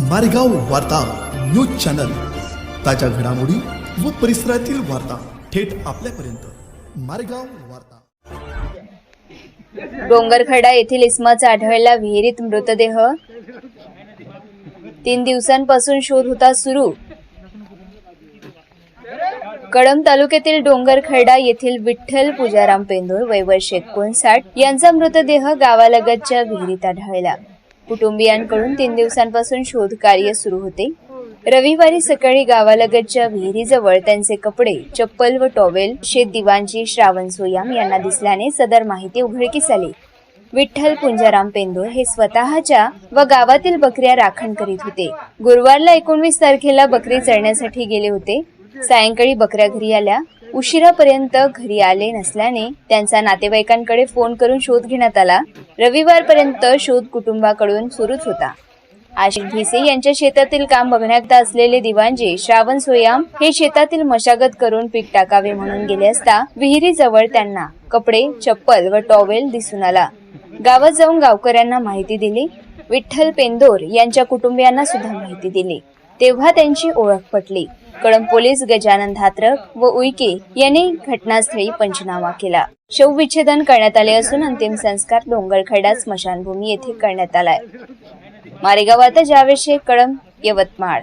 मारेगाव वार्ता news channel. ताज्या घडामोडी व परिसरातील वार्ता थेट आपल्यापर्यंत. मारेगाव वार्ता. डोंगरखडा येथील इस्माचा आढळला विहिरीत मृतदेह. तीन दिवसांपासून शोध होता सुरू. कळंब तालुक्यातील डोंगरखडा येथील विठ्ठल पूजाराम पेंदूर वय वर्ष एकोणसाठ यांचा मृतदेह गावालगतच्या विहिरीत आढळला. कुटुंबियांकडून तीन दिवसांपासून शोध कार्य सुरू होते. रविवारी सकाळी गावालगतच्या विहिरीजवळ त्यांचे कपडे चप्पल व टॉवेल शेत दिवांची श्रावण सोयाम यांना दिसल्याने सदर माहिती उघडकीस आली. विठ्ठल पुंजाराम पेंदोर हे स्वतःच्या व गावातील बकऱ्या राखण करीत होते. गुरुवारला एकोणवीस तारखेला बकरी चरण्यासाठी गेले होते. सायंकाळी बकऱ्या घरी आल्या. उशिरापर्यंत घरी आले नसल्याने त्यांचा नातेवाईकांकडे फोन करून शोध घेण्यात आला. रविवारपर्यंत शोध कुटुंबाकडून सुरूच होता. आशिक भिसे यांच्या शेतातील काम बघण्यात असलेले दिवांजे श्रावण सोयाम हे शेतातील मशागत करून पीक टाकावे म्हणून गेले असता विहिरीजवळ त्यांना कपडे चप्पल व टॉवेल दिसून आला. गावात जाऊन गावकऱ्यांना माहिती दिली. विठ्ठल पेंदोर यांच्या कुटुंबियांना सुद्धा माहिती दिली. तेव्हा त्यांची ओळख पटली. कळंब पोलीस गजानन धात्रक व उईके यांनी घटनास्थळी पंचनामा केला. शवविच्छेदन करण्यात आले असून अंतिम संस्कार डोंगरखडा स्मशानभूमी येथे करण्यात आलाय. मारेगावात जावेद कळंब यवतमाळ.